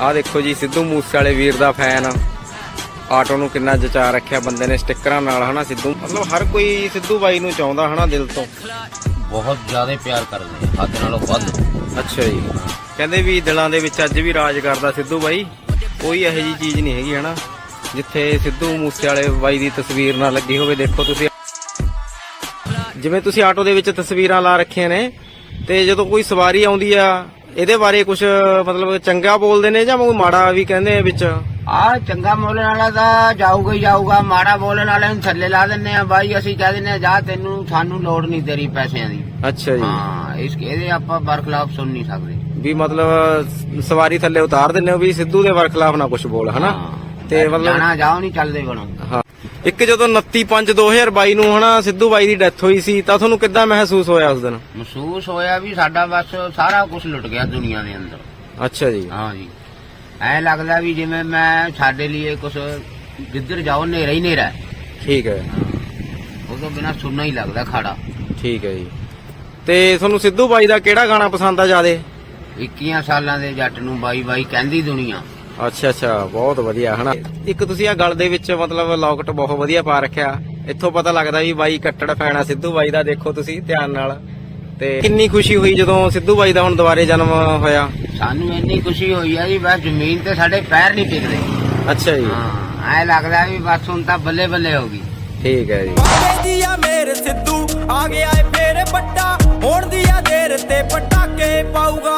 ਆਹ ਦੇਖੋ ਜੀ ਸਿੱਧੂ ਮੂਸੇ ਵਾਲੇ ਵੀਰ ਦਾ ਫੈਨ ਆਟੋ ਨੂੰ ਕਿੰਨਾ ਜਚਾ ਰੱਖਿਆ ਬੰਦੇ ਨੇ ਸਟickਰਾਂ ਨਾਲ ਹਨਾ ਸਿੱਧੂ? ਮਤਲਬ ਹਰ ਕੋਈ ਸਿੱਧੂ ਬਾਈ ਨੂੰ ਚਾਹੁੰਦਾ ਹਨਾ ਦਿਲ ਤੋਂ? ਬਹੁਤ ਜ਼ਿਆਦਾ ਪਿਆਰ ਕਰਦੇ ਆ, ਹੱਦ ਨਾਲੋਂ ਵੱਧ। ਅੱਛਾ ਜੀ। ਕਹਿੰਦੇ ਵੀ ਦਿਲਾਂ ਦੇ ਵਿੱਚ ਅੱਜ ਵੀ ਰਾਜ ਕਰਦਾ ਸਿੱਧੂ ਬਾਈ। ਕੋਈ ਇਹੋ ਜੀ ਚੀਜ਼ ਨਹੀਂ ਹੈਗੀ ਹਨਾ? ਜਿੱਥੇ ਸਿੱਧੂ ਮੂਸੇ ਵਾਲੇ ਬਾਈ ਦੀ ਤਸਵੀਰ ਨਾ ਲੱਗੀ ਹੋਵੇ ਦੇਖੋ ਤੁਸੀਂ। ਜਿਵੇਂ ਤੁਸੀਂ ਆਟੋ ਦੇ ਵਿੱਚ ਤਸਵੀਰਾਂ ਲਾ ਰੱਖੀਆਂ ਨੇ ਤੇ ਜਦੋਂ ਕੋਈ ਸਵਾਰੀ ਆਉਂਦੀ ਆ ਇਹਦੇ ਬਾਰੇ ਕੁਝ ਮਤਲਬ ਚੰਗਾ ਬੋਲਦੇ ਨੇ ਜਾਂ ਕੋਈ ਮਾੜਾ ਵੀ ਕਹਿੰਦੇ ਆ ਵਿੱਚ? ਆ ਚੰਗਾ ਬੋਲਣ ਵਾਲਾ ਤਾਂ ਜਾਊਗਾ ਹੀ ਜਾਊਗਾ ਮਾੜਾ ਬੋਲਣ ਵਾਲੇ ਨੂੰ ਥੱਲੇ ਲਾ ਦਿੰਨੇ ਆ ਬਾਈ ਅਸੀਂ ਕਹਿ ਦਿੰਨੇ ਆ ਜਾ ਤੈਨੂੰ ਸਾਨੂੰ ਲੋੜ ਨਹੀਂ ਤੇਰੀ ਪੈਸਿਆਂ ਦੀ। ਅੱਛਾ ਜੀ। ਹਾਂ ਇਸ ਇਹਦੇ ਆਪਾਂ ਬਰਖਲਾਫ ਸੁਣ ਨਹੀਂ ਸਕਦੇ। ਵੀ ਮਤਲਬ ਸਵਾਰੀ ਥੱਲੇ ਉਤਾਰ ਹੋ ਵੀ ਸਿੱਧੂ ਦੇ ਵਰਖਲਾਫ ਨਾ ਕੁਝ ਬੋਲ ਹਨਾ। ਤੇ ਮਤਲਬ ਜਾਣਾ ਜਾਓ ਨਹੀਂ ਚੱਲਦੇ ਬਣੋ ਹਾਂ। ਇੱਕ ਜਦੋਂ 29 5 2022 ਨੂੰ ਹਨਾ ਸਿੱਧੂ ਬਾਈ ਦੀ ਡੈਥ ਹੋਈ ਸੀ ਤਾਂ ਤੁਹਾਨੂੰ ਕਿੱਦਾਂ ਮਹਿਸੂਸ ਹੋਇਆ ਉਸ ਦਿਨ? ਮਹਿਸੂਸ ਹੋਇਆ ਵੀ ਸਾਡਾ ਬਸ ਸਾਰਾ ਕੁਝ ਲੁੱਟ ਗਿਆ ਦੁਨੀਆ ਦੇ ਅੰਦਰ। ਅੱਛਾ ਜੀ। ਹਾਂ ਜੀ। ਐ ਲੱਗਦਾ ਵੀ ਜਿਵੇਂ ਮੈਂ ਸਾਡੇ ਲਈ ਕੁਝ ਜਿੱਧਰ ਜਾਓ ਨੇਰਾ ਹੀ ਨੇਰਾ ਠੀਕ ਹੈ। ਉਹ ਤੋਂ ਬਿਨਾ ਸੁਣਨਾ ਹੀ ਲੱਗਦਾ ਖਾੜਾ। ਠੀਕ ਹੈ ਜੀ। ਤੇ ਤੁਹਾਨੂੰ ਸਿੱਧੂ ਬਾਈ ਦਾ ਕਿਹੜਾ ਗਾਣਾ ਪਸੰਦ ਆ ਜਿਆਦੇ? 21 ਸਾਲਾਂ ਦੇ ਜੱਟ ਨੂੰ ਬਾਈ ਬਾਈ ਕਹਿੰਦੀ ਦੁਨੀਆ। ਅੱਛਾ ਅੱਛਾ ਬਹੁਤ ਵਧੀਆ ਹਨਾ। ਇੱਕ ਤੁਸੀਂ ਆ ਗਲ ਦੇ ਵਿੱਚ ਮਤਲਬ ਲੌਕਟ ਬਹੁਤ ਵਧੀਆ ਪਾ ਰੱਖਿਆ। ਇੱਥੋਂ ਪਤਾ ਲੱਗਦਾ ਵੀ ਬਾਈ ਕੱਟੜ ਫੈਨ ਆ ਸਿੱਧੂ ਬਾਈ ਦਾ ਦੇਖੋ ਤੁਸੀਂ ਧਿਆਨ ਨਾਲ। ਤੇ ਕਿੰਨੀ ਖੁਸ਼ੀ ਹੋਈ ਜਦੋਂ ਸਿੱਧੂ ਬਾਈ ਦਾ ਹੁਣ ਦੁਬਾਰੇ ਜਨਮ ਹੋਇਆ? ਸਾਨੂੰ ਇੰਨੀ ਖੁਸ਼ੀ ਹੋਈ ਆ ਜੀ ਬਸ ਜ਼ਮੀਨ ਤੇ ਸਾਡੇ ਪੈਰ ਨਹੀਂ ਟਿਕਦੇ। ਅੱਛਾ ਜੀ। ਹਾਂ ਐ ਲੱਗਦਾ ਵੀ ਬਸ ਹੁਣ ਤਾਂ ਬੱਲੇ ਬੱਲੇ ਹੋ ਗਈ। ਠੀਕ ਹੈ ਜੀ। ਆਗੇ ਦੀ ਆ ਮੇਰੇ ਸਿੱਧੂ ਆ ਗਿਆ ਏ ਫੇਰ ਵੱਡਾ ਹੋਣ ਦੀ ਆ ਦੇਰ ਤੇ ਪਟਾਕੇ ਪਾਊਗਾ।